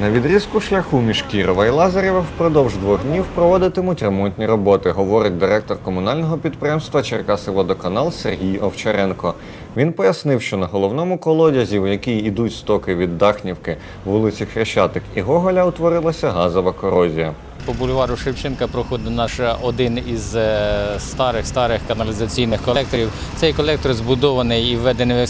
На відрізку шляху між Кірова і Лазарєва впродовж двох днів проводитимуть ремонтні роботи, говорить директор комунального підприємства Черкаси-Водоканал Сергій Овчаренко. Він пояснив, що на головному колодязі, у який ідуть стоки від Дахнівки, вулиці Хрещатик і Гоголя, утворилася газова корозія. По бульвару Шевченка проходить наш один із е, старих старих каналізаційних колекторів. Цей колектор збудований і введений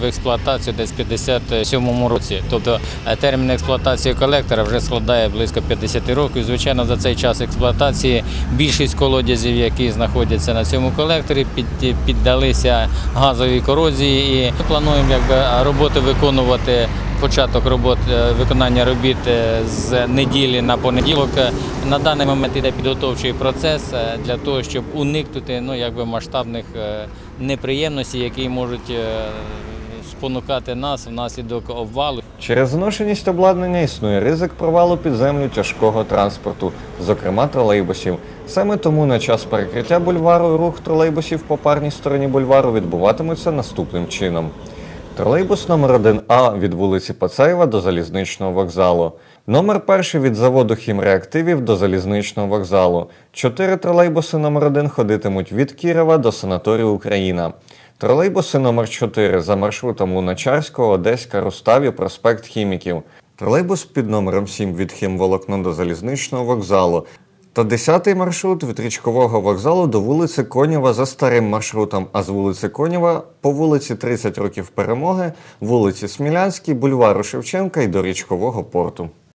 в експлуатацію, десь в 57 році. Тобто е, термін експлуатації колектора вже складає близько 50 років. Звичайно, за цей час експлуатації більшість колодязів, які знаходяться на цьому колекторі, під, піддалися газовій корозії. І плануємо якби роботи виконувати початок робот е, виконання робіт е, з неділі на понеділок. На даний момент іде підготовчий процес е, для того, щоб уникнути ну, якби масштабних неприємностей, які можуть спонукати нас внаслідок обвалу. Через зношеність обладнання існує ризик провалу під землю тяжкого транспорту, зокрема тролейбусів. Саме тому на час перекриття бульвару рух тролейбусів по парній стороні бульвару відбуватиметься наступним чином. Тролейбус номер 1А від вулиці Пацаєва до залізничного вокзалу. Номер перший від заводу хімреактивів до залізничного вокзалу. Чотири тролейбуси номер 1 ходитимуть від Кірова до санаторію Україна. Тролейбуси номер 4 за маршрутом Луначарського, Одеська, Руставі, проспект Хіміків. Тролейбус під номером 7 від Хімволокно до залізничного вокзалу. Та 10-й маршрут від річкового вокзалу до вулиці Конєва за старим маршрутом, а з вулиці Конєва по вулиці 30 років перемоги, вулиці Смілянській, бульвару Шевченка і до річкового порту.